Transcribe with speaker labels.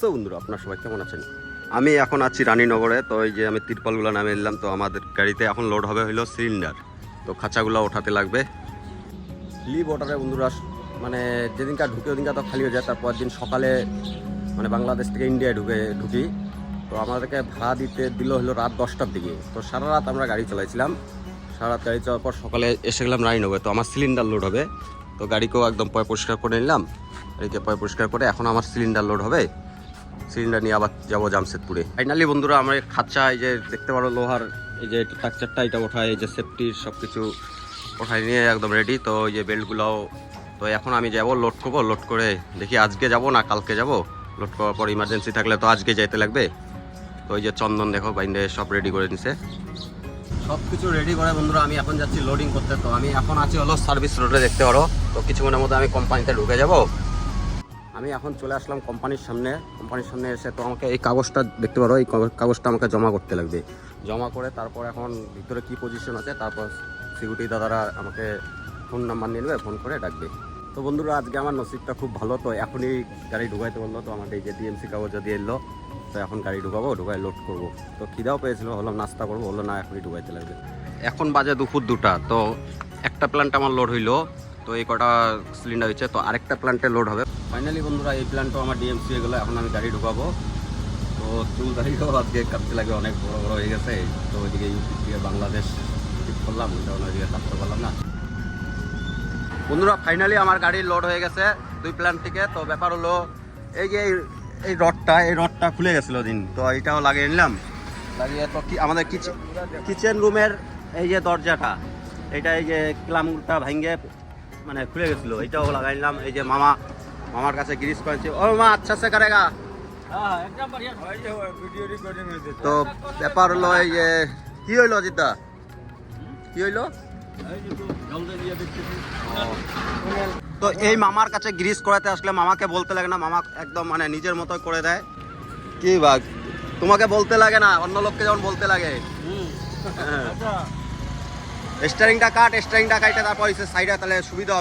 Speaker 1: So বন্ধুরা, আপনার সবাই কেমন আছেন? আমি এখন আছি রানীনগরে, তো এই যে আমি তিরপালগুলো নামে এলাম তো আমাদের গাড়িতে এখন লোড হবে হলো সিলিন্ডার তো খাঁচাগুলো ওঠাতে লাগবে। লিভ অর্ডারে বন্ধুরা মানে যেদিনকার ঢুকে ওদিনকার তো খালি হয়ে যায় তারপর দিন সকালে মানে বাংলাদেশ থেকে ইন্ডিয়ায় ঢুকে ঢুকি। তো আমাদেরকে ভাড়া দিতে দিল হলো রাত দশটার দিকে। তো সারা রাত আমরা গাড়ি চালাইছিলাম। সারা রাত গাড়ি চালার পর সকালে এসে গেলাম রানীনগরে, তো আমার সিলিন্ডার লোড হবে। তো গাড়িকেও একদম পয় পরিষ্কার করে নিলাম। গাড়িকে পয় পরিষ্কার করে এখন আমার সিলিন্ডার লোড হবে। সিলিন্ডার নিয়ে আবার যাব জামশেদপুরে। ফাইনালি বন্ধুরা, আমার এই খাঁচা, এই যে দেখতে পারো লোহার, এই যে স্ট্রাকচারটা এটা ওঠায়, এই যে সেফটির সব কিছু ওঠায় নিয়ে একদম রেডি তো এই যে বেল্টগুলোও তো এখন আমি যাব লোড করব লোড করে দেখি আজকে যাব না কালকে যাব। লোড করার পর ইমার্জেন্সি থাকলে তো আজকে যাইতে লাগবে। তো ওই যে চন্দন দেখো বাইন্ডে সব রেডি করে নিছে। সব কিছু রেডি করে বন্ধুরা, আমি এখন যাচ্ছি লোডিং করতে। তো আমি এখন আছি হলো সার্ভিস রোডে দেখতে পারো। তো কিছুক্ষণের মধ্যে আমি কোম্পানিতে ঢুকে যাব। আমি এখন চলে আসলাম কোম্পানির সামনে। কোম্পানির সামনে এসে তো আমাকে এই কাগজটা দেখতে পারো, এই কাগজটা আমাকে জমা করতে লাগবে। জমা করে তারপর এখন ভিতরে কি পজিশন আছে, তারপর সিকিউরিটি দাদারা আমাকে ফোন নাম্বার নিয়ে নেবে ফোন করে ডাকবে। তো বন্ধুরা, আজকে আমার নসিবটা খুব ভালো, তো এখনই গাড়ি ঢুকাইতে বলল, তো আমাকে এই যে ডিএমসি কাগজ দিয়ে এলো, তো এখন গাড়ি ঢুকাবো ঢুকাই লোড করব। তো খিদাও পেয়েছিল হলাম নাস্তা করব হলো না, এখনই ঢুকাইতে লাগবে। এখন বাজে দুপুর দুটা, তো একটা প্ল্যান্ট আমার লোড হইল। তো এই কটা সিলিন্ডার হচ্ছে তো আরেকটা প্ল্যান্টে লোড হবে। ফাইনালি বন্ধুরা, এই প্ল্যান্টও আমার ডিএমসি হয়ে গেলো, এখন আমি গাড়ি ঢুকাবো। তো চুল দাড়িও আজকে কাটতে লাগে, অনেক বড় বড় হয়ে গেছে। তো ওইদিকে ইউটিউব থেকে বাংলাদেশ ঠিক করলাম ওইটা ওইদিকে কাটতে পারলাম না। বন্ধুরা ফাইনালি আমার গাড়ি লোড হয়ে গেছে, দুই প্ল্যান্ট থেকে। তো ব্যাপার হলো, এই যে এই- রডটা, এই রডটা খুলে গেছিল দিন, তো এইটাও লাগিয়ে নিলাম। লাগিয়ে, তো কি, আমাদের কিচেন কিচেন রুমের এই যে দরজাটা এটা এই যে ক্লামটা ভাঙ্গে মানে খুলে গেছিল। এইটাও লাগাই নিলাম এই যে মামা মামার কাছে গ্রিস করেছি। ও মা আচ্ছা সে করেগা তো ব্যাপার হলো এই যে কি হইল অজিতদা? কি হইল? তো এই মামার কাছে গ্রিস করাতে আসলে মামাকে বলতে লাগে না মামা একদম মানে নিজের মতো করে দেয়। কি বাঘ তোমাকে বলতে লাগে না অন্য লোককে যেমন বলতে লাগে। স্টারিংটা কাট স্টারিংটা কাটে তারপর সাইডে তাহলে সুবিধা।